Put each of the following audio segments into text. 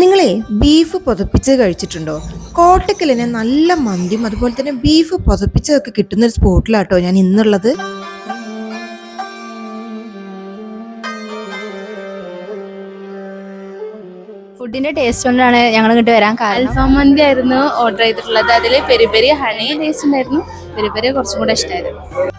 നിങ്ങളെ ബീഫ് പൊതപ്പിച്ച് കഴിച്ചിട്ടുണ്ടോ? കോട്ടക്കലിന് നല്ല മന്തിയും അതുപോലെ തന്നെ ബീഫ് പുതപ്പിച്ചതൊക്കെ കിട്ടുന്ന ഒരു സ്പോട്ടിലാട്ടോ ഞാൻ ഇന്നുള്ളത്. ഫുഡിന്റെ ടേസ്റ്റ് കൊണ്ടാണ് ഞങ്ങൾ ഇങ്ങോട്ട് വരാൻ കാരണം. അൽഫാം മന്തി ആയിരുന്നു ഓർഡർ ചെയ്തിട്ടുള്ളത്. അതിൽ പെരി പെരി ഹണി ടേസ്റ്റ് ഉണ്ടായിരുന്നു. പെരി പെരി കുറച്ചും കൂടെ ഇഷ്ടമായിരുന്നു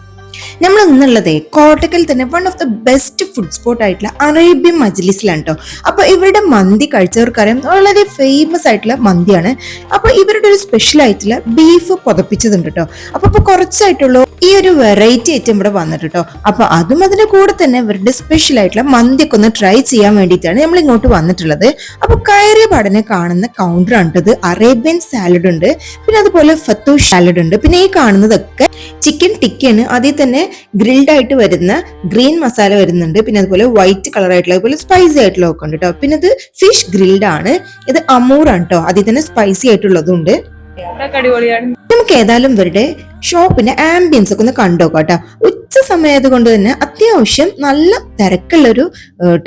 നമ്മൾ ഇന്നുള്ളത് കോട്ടക്കൽ തന്നെ one of the best food spot ആയിട്ടുള്ള അറേബ്യൻ മജ്ലിസിലാണ് കേട്ടോ അപ്പൊ ഇവരുടെ മന്തി കഴിച്ചവർക്കറിയാം. വളരെ ഫേമസ് ആയിട്ടുള്ള മന്തിയാണ്. അപ്പൊ ഇവരുടെ ഒരു സ്പെഷ്യൽ ആയിട്ടുള്ള ബീഫ് പുതപ്പിച്ചതുണ്ട് കേട്ടോ അപ്പൊ ഇപ്പൊ കുറച്ചായിട്ടുള്ളൂ ഈ ഒരു വെറൈറ്റി ഐറ്റം ഇവിടെ വന്നിട്ട് കേട്ടോ അപ്പൊ അതും അതിന്റെ കൂടെ തന്നെ ഇവരുടെ സ്പെഷ്യൽ ആയിട്ടുള്ള മന്തിയൊക്കെ ഒന്ന് ട്രൈ ചെയ്യാൻ വേണ്ടിയിട്ടാണ് നമ്മൾ ഇങ്ങോട്ട് വന്നിട്ടുള്ളത്. അപ്പൊ കയറിയ പാടനെ കാണുന്ന കൗണ്ടർ ആണ് അറേബ്യൻ സാലഡ് ഉണ്ട്. പിന്നെ അതുപോലെ ഫത്തൂഷ് സാലഡ് ഉണ്ട്. പിന്നെ ഈ കാണുന്നതൊക്കെ ചിക്കൻ ടിക്കയാണ് അതിൽ തന്നെ ഗ്രിൽഡ് ആയിട്ട് വരുന്ന ഗ്രീൻ മസാല വരുന്നുണ്ട്. പിന്നെ അതുപോലെ വൈറ്റ് കളർ ആയിട്ടുള്ള അതുപോലെ സ്പൈസി ആയിട്ടുള്ള ഒക്കെ ഉണ്ട് കേട്ടോ പിന്നെ ഇത് ഫിഷ് ഗ്രിൽഡ് ആണ്. ഇത് അമൂറാണ് കേട്ടോ അതിൽ തന്നെ സ്പൈസി ആയിട്ടുള്ളതും ഉണ്ട് നമുക്ക് ഏതായാലും ഇവരുടെ ഷോപ്പിന്റെ ആംബിയൻസ് ഒക്കെ ഒന്ന് കണ്ടോക്കാം കേട്ടോ സമയത്ത് കൊണ്ട് തന്നെ അത്യാവശ്യം നല്ല തിരക്കുള്ളൊരു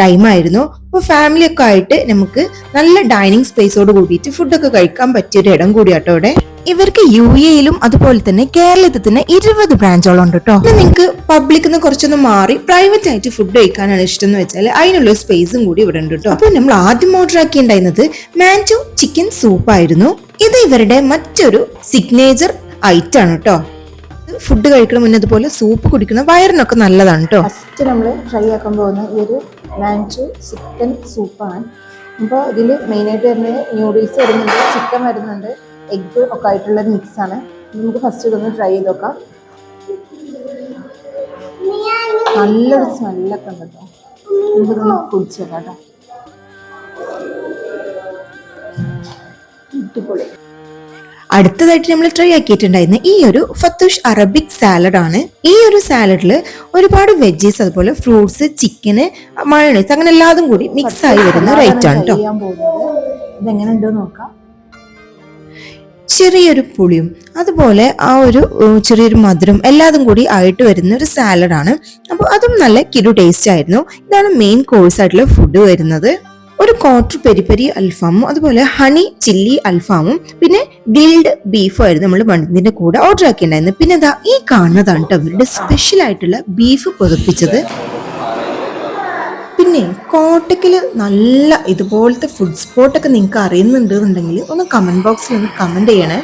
ടൈം ആയിരുന്നു. അപ്പോൾ ഫാമിലി ഒക്കെ ആയിട്ട് നമുക്ക് നല്ല ഡൈനിങ് സ്പേസോട് കൂടിയിട്ട് ഫുഡൊക്കെ കഴിക്കാൻ പറ്റിയ ഒരു ഇടം കൂടിയാട്ടോ ഇവിടെ. ഇവർക്ക് യു എയിലും അതുപോലെ തന്നെ കേരളത്തിൽ തന്നെ ഇരുപത് ബ്രാഞ്ചോളം ഉണ്ട് കേട്ടോ നിങ്ങൾക്ക് പബ്ലിക്കിൽ നിന്ന് കുറച്ചൊന്ന് മാറി പ്രൈവറ്റ് ആയിട്ട് ഫുഡ് കഴിക്കാനാണ് ഇഷ്ടം എന്ന് വെച്ചാൽ അതിനുള്ള സ്പേസും കൂടി ഇവിടെ ഉണ്ട് കേട്ടോ അപ്പോൾ നമ്മൾ ആദ്യം ഓർഡർ ആക്കി ഉണ്ടായിരുന്നത് മാന്റോ ചിക്കൻ സൂപ്പ് ആയിരുന്നു. ഇത് ഇവരുടെ മറ്റൊരു സിഗ്നേച്ചർ ഐറ്റം ആണ് കേട്ടോ ഫുഡ് കഴിക്കണ മുന്നേ അതുപോലെ സൂപ്പ് കുടിക്കണം വയറിനൊക്കെ നല്ലതാണ് കേട്ടോ ഫസ്റ്റ് നമ്മൾ ഫ്രൈ ആക്കാൻ പോകുന്ന ഈ ഒരു മാൻചു ചിക്കൻ സൂപ്പാണ് അപ്പോൾ ഇതിൽ മെയിനായിട്ട് വരുന്നത് ന്യൂഡിൽസ് വരുന്നുണ്ട് ചിക്കൻ വരുന്നുണ്ട് എഗ്ഗ് ഒക്കെ ആയിട്ടുള്ള മിക്സാണ് നമുക്ക് ഫസ്റ്റ് ഇതൊന്ന് ട്രൈ ചെയ്ത് നോക്കാം. നല്ലൊരു സ്മെല്ലൊക്കെ ഉണ്ട് കേട്ടോ നമുക്കിതൊന്ന് കുടിച്ചേക്കാം കേട്ടോ അടിപൊളി. അടുത്തതായിട്ട് നമ്മൾ ട്രൈ ആക്കിയിട്ടുണ്ടായിരുന്ന ഈ ഒരു ഫത്തുഷ് അറബിക് സാലഡ് ആണ്. ഈ ഒരു സാലഡിൽ ഒരുപാട് വെജീസ് അതുപോലെ ഫ്രൂട്ട്സ് ചിക്കന് മയോണൈസ് അങ്ങനെ എല്ലാതും കൂടി മിക്സ് ആയി വരുന്ന ഒരു ഐറ്റം ആണ് കേട്ടോ ഇതെങ്ങനെ നോക്കാം. ചെറിയൊരു പുളിയും അതുപോലെ ആ ഒരു ചെറിയൊരു മധുരം എല്ലാതും കൂടി ആയിട്ട് വരുന്ന ഒരു സാലഡാണ് അപ്പോൾ അതും നല്ല കിരു ടേസ്റ്റ് ആയിരുന്നു. ഇതാണ് മെയിൻ കോഴ്സ് ആയിട്ടുള്ള ഫുഡ് വരുന്നത്. ഒരു ക്വാർട്ടർ പെരി പെരി അൽഫാമും അതുപോലെ ഹണി ചില്ലി അൽഫാമും പിന്നെ ഗ്രിൽഡ് ബീഫും ആയിരുന്നു നമ്മൾ ഇതിന്റെ കൂടെ ഓർഡർ ആക്കിയിട്ടുണ്ടായിരുന്നത്. പിന്നെ ഇതാ ഈ കാണുന്നതാണ് കേട്ടോ അവരുടെ സ്പെഷ്യൽ ആയിട്ടുള്ള ബീഫ് പുതപ്പിച്ചത്. പിന്നെ കോട്ടക്കിൽ നല്ല ഇതുപോലത്തെ ഫുഡ് സ്പോട്ടൊക്കെ നിങ്ങൾക്ക് അറിയുന്നുണ്ടെന്നുണ്ടെങ്കിൽ ഒന്ന് കമന്റ് ബോക്സിൽ ഒന്ന് കമന്റ് ചെയ്യണേ.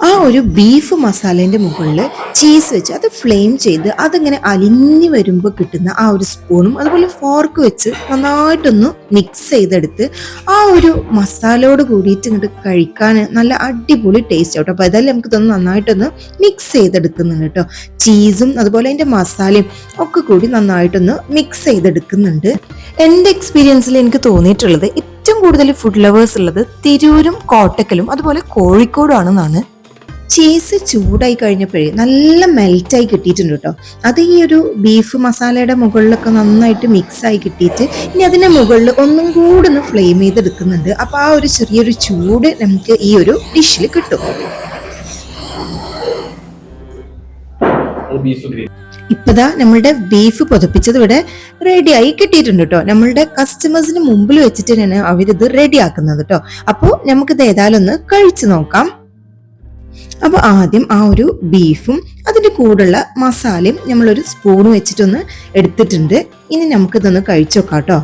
ആ ഒരു ബീഫ് മസാലേന്റെ മുകളിൽ ചീസ് വെച്ച് അത് ഫ്ലെയിം ചെയ്ത് അതിങ്ങനെ അലിഞ്ഞു വരുമ്പോൾ കിട്ടുന്ന ആ ഒരു സ്പൂണും അതുപോലെ ഫോർക്ക് വെച്ച് നന്നായിട്ടൊന്ന് മിക്സ് ചെയ്തെടുത്ത് ആ ഒരു മസാലയോട് കൂടിയിട്ട് ഇങ്ങോട്ട് കഴിക്കാൻ നല്ല അടിപൊളി ടേസ്റ്റ് ആട്ടോ അപ്പോൾ അതെല്ലാം നമുക്ക് തന്നെ നന്നായിട്ടൊന്ന് മിക്സ് ചെയ്തെടുക്കുന്നുണ്ട് കേട്ടോ ചീസും അതുപോലെ അതിന്റെ മസാലയും ഒക്കെ കൂടി നന്നായിട്ടൊന്ന് മിക്സ് ചെയ്തെടുക്കുന്നുണ്ട്. എന്റെ എക്സ്പീരിയൻസിൽ എനിക്ക് തോന്നിയിട്ടുള്ളത് ഏറ്റവും കൂടുതൽ ഫുഡ് ലവേഴ്സ് ഉള്ളത് തിരൂരും കോട്ടക്കലും അതുപോലെ കോഴിക്കോടും ആണെന്നാണ്. ചീസ് ചൂടായി കഴിഞ്ഞപ്പോഴേ നല്ല മെൽറ്റായി കിട്ടിയിട്ടുണ്ട് കേട്ടോ. അത് ഈ ഒരു ബീഫ് മസാലയുടെ മുകളിലൊക്കെ നന്നായിട്ട് മിക്സായി കിട്ടിയിട്ട് ഇനി അതിന്റെ മുകളിൽ ഒന്നും കൂടെ ഒന്ന് ഫ്ലെയിം ചെയ്തെടുക്കുന്നുണ്ട്. അപ്പോൾ ആ ഒരു ചെറിയൊരു ചൂട് നമുക്ക് ഈ ഒരു ഡിഷിൽ കിട്ടും. ഇപ്പതാ നമ്മളുടെ ബീഫ് പൊതപ്പിച്ചത് ഇവിടെ റെഡിയായി കിട്ടിയിട്ടുണ്ട് കേട്ടോ. നമ്മളുടെ കസ്റ്റമേഴ്സിന് മുമ്പിൽ വെച്ചിട്ട് തന്നെയാണ് അവരിത് റെഡി ആക്കുന്നത് കേട്ടോ. അപ്പോൾ നമുക്കിത് ഏതായാലും ഒന്ന് കഴിച്ചു നോക്കാം. അപ്പോൾ ആദ്യം ആ ഒരു ബീഫും അതിന്റെ കൂടെയുള്ള മസാലയും നമ്മളൊരു സ്പൂൺ വെച്ചിട്ടൊന്ന് എടുത്തിട്ടുണ്ട്. ഇനി നമുക്കിതൊന്ന് കഴിച്ചു നോക്കാം കേട്ടോ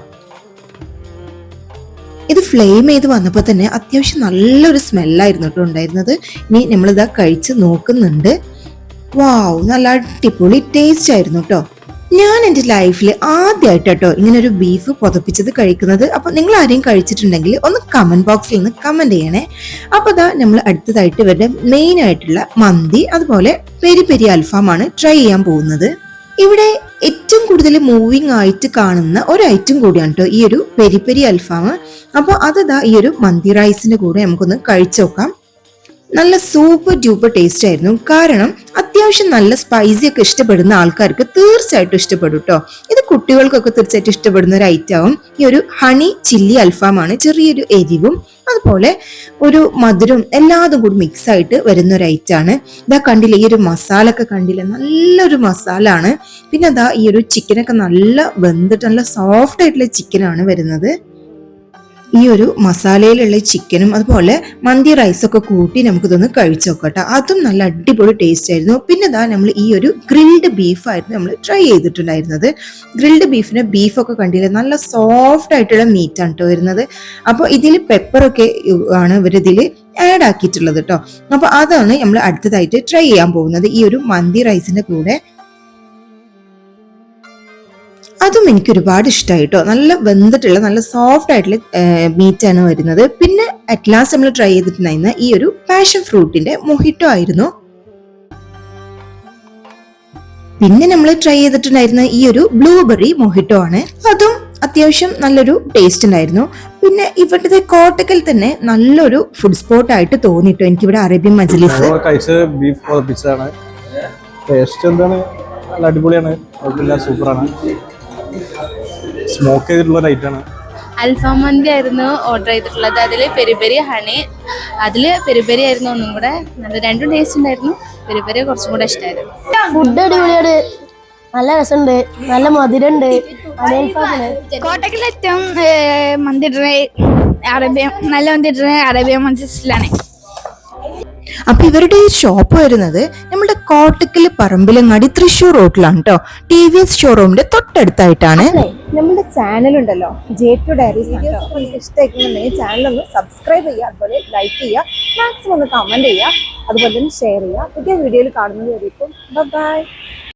ഇത് ഫ്ലെയിം ചെയ്ത് വന്നപ്പോൾ തന്നെ അത്യാവശ്യം നല്ലൊരു സ്മെല്ലായിരുന്നു കേട്ടോ ഉണ്ടായിരുന്നത്. ഇനി നമ്മളിതാ കഴിച്ച് നോക്കുന്നുണ്ട്. വാവ് നല്ല അടിപൊളി ടേസ്റ്റ് ആയിരുന്നു കേട്ടോ ഞാൻ എന്റെ ലൈഫിൽ ആദ്യമായിട്ട് കേട്ടോ ഇങ്ങനെ ഒരു ബീഫ് പുതപ്പിച്ചത് കഴിക്കുന്നത്. അപ്പോൾ നിങ്ങൾ ആരെയും കഴിച്ചിട്ടുണ്ടെങ്കിൽ ഒന്ന് കമന്റ് ബോക്സിൽ ഒന്ന് കമന്റ് ചെയ്യണേ. അപ്പോൾ അതാ നമ്മൾ അടുത്തതായിട്ട് ഇവരുടെ മെയിൻ ആയിട്ടുള്ള മന്തി അതുപോലെ പെരി പെരി അൽഫാമാണ് ട്രൈ ചെയ്യാൻ പോകുന്നത്. ഇവിടെ ഏറ്റവും കൂടുതൽ മൂവിങ് ആയിട്ട് കാണുന്ന ഒരു ഐറ്റം കൂടിയാണ് കേട്ടോ ഈ ഒരു പെരി പെരി അൽഫാം അപ്പോൾ അതതാ ഈ ഒരു മന്തി റൈസിന്റെ കൂടെ നമുക്കൊന്ന് കഴിച്ചു നോക്കാം. നല്ല സൂപ്പർ ഡ്യൂപ്പർ ടേസ്റ്റ് ആയിരുന്നു. കാരണം അത്യാവശ്യം നല്ല സ്പൈസി ഒക്കെ ഇഷ്ടപ്പെടുന്ന ആൾക്കാർക്ക് തീർച്ചയായിട്ടും ഇഷ്ടപ്പെടും കേട്ടോ ഇത് കുട്ടികൾക്കൊക്കെ തീർച്ചയായിട്ടും ഇഷ്ടപ്പെടുന്ന ഒരു ഐറ്റം ആവും. ഈ ഒരു ഹണി ചില്ലി അൽഫാമാണ് ചെറിയൊരു എരിവും അതുപോലെ ഒരു മധുരം എല്ലാതും കൂടി മിക്സ് ആയിട്ട് വരുന്ന ഒരു ഐറ്റം ആണ്. ഇതാ കണ്ടില്ല ഈ ഒരു മസാല ഒക്കെ കണ്ടില്ല? നല്ലൊരു മസാല ആണ്. പിന്നെ അതാ ഈ ഒരു ചിക്കനൊക്കെ നല്ല വെന്തിട്ട് നല്ല സോഫ്റ്റ് ആയിട്ടുള്ള ചിക്കനാണ് വരുന്നത്. ഈ ഒരു മസാലയിലുള്ള ചിക്കനും അതുപോലെ മന്തി റൈസൊക്കെ കൂട്ടി നമുക്കിതൊന്ന് കഴിച്ചു നോക്കട്ടെ അതും നല്ല അടിപൊളി ടേസ്റ്റ് ആയിരുന്നു. പിന്നെ ഇതാ നമ്മൾ ഈ ഒരു ഗ്രിൽഡ് ബീഫായിരുന്നു നമ്മൾ ട്രൈ ചെയ്തിട്ടുണ്ടായിരുന്നത്. ഗ്രിൽഡ് ബീഫിന് ബീഫൊക്കെ കണ്ടില്ലേ? നല്ല സോഫ്റ്റ് ആയിട്ടുള്ള മീറ്റാണ് കേട്ടോ വരുന്നത്. അപ്പോൾ ഇതിൽ പെപ്പറൊക്കെ ആണ് ഇവർ ഇതിൽ ആഡ് ആക്കിയിട്ടുള്ളത് കേട്ടോ അപ്പോൾ അതാണ് നമ്മൾ അടുത്തതായിട്ട് ട്രൈ ചെയ്യാൻ പോകുന്നത്. ഈ ഒരു മന്തി റൈസിന്റെ കൂടെ അതും എനിക്ക് ഒരുപാട് ഇഷ്ടമായി കേട്ടോ നല്ല വെന്തിട്ടുള്ള നല്ല സോഫ്റ്റ് ആയിട്ടുള്ള മീറ്റ് ആണ് വരുന്നത്. പിന്നെ അറ്റ് ലാസ്റ്റ് നമ്മൾ ട്രൈ ചെയ്തിട്ടുണ്ടായിരുന്ന ഈ ഒരു പാഷൻ ഫ്രൂട്ടിന്റെ മൊഹിറ്റോ ആയിരുന്നു. പിന്നെ നമ്മൾ ട്രൈ ചെയ്തിട്ടുണ്ടായിരുന്ന ഈ ഒരു ബ്ലൂബെറി മൊഹിറ്റോ ആണ്. അതും അത്യാവശ്യം നല്ലൊരു ടേസ്റ്റ് ഉണ്ടായിരുന്നു. പിന്നെ ഇവിടുത്തെ കോട്ടക്കൽ തന്നെ നല്ലൊരു ഫുഡ് സ്പോട്ട് ആയിട്ട് തോന്നിട്ടോ എനിക്കിവിടെ അറേബ്യൻ മജ്ലിസ്. ബീഫ് ടേസ്റ്റ് എന്താണ്? നല്ല അടിപൊളിയാണ്. സൂപ്പറാണ് സ്മോക്ക് ചെയ്തിട്ടുള്ള ഒരു ഐറ്റാണ് അൽഫാം മന്തി ആയിരുന്നു ഓർഡർ ചെയ്തിട്ടുള്ളത്. അതിൽ പെരി പെരി ഹണി അതിൽ പെരി പെരി ആയിരുന്നു ഒന്നും കൂടെ. നല്ല രണ്ടും ടേസ്റ്റ് ഉണ്ടായിരുന്നു. പെരി പെരി കുറച്ചും കൂടെ ഇഷ്ടമായിരുന്നു ഫുഡ് അടിപൊളിയാണ്. നല്ല രസമുണ്ട്. നല്ല മധുരമുണ്ട്. കോട്ടക്കൽ ഏറ്റവും മന്തി അറേബ്യ നല്ല മന്തി അറേബ്യ മഞ്ചസിലാണ് അപ്പൊ ഇവരുടെ ഈ ഷോപ്പ് വരുന്നത് നമ്മുടെ കോട്ടക്കൽ പറമ്പിലങ്ങാടി തൃശ്ശൂർ റോഡിലാണ് കേട്ടോ ടി വി എസ് ഷോറൂമിന്റെ തൊട്ടടുത്തായിട്ടാണ്. നമ്മുടെ ചാനൽ ഉണ്ടല്ലോ. ജെ ടു ഡയറി ചാനൽ ഒന്ന് സബ്സ്ക്രൈബ് ചെയ്യുക അതുപോലെ ലൈക്ക് ചെയ്യുക മാക്സിമം ഒന്ന് കമന്റ് ചെയ്യുക അതുപോലെ തന്നെ ഷെയർ ചെയ്യുക. പുതിയ വീഡിയോയിൽ കാണുന്നത് വരേക്കും ബൈ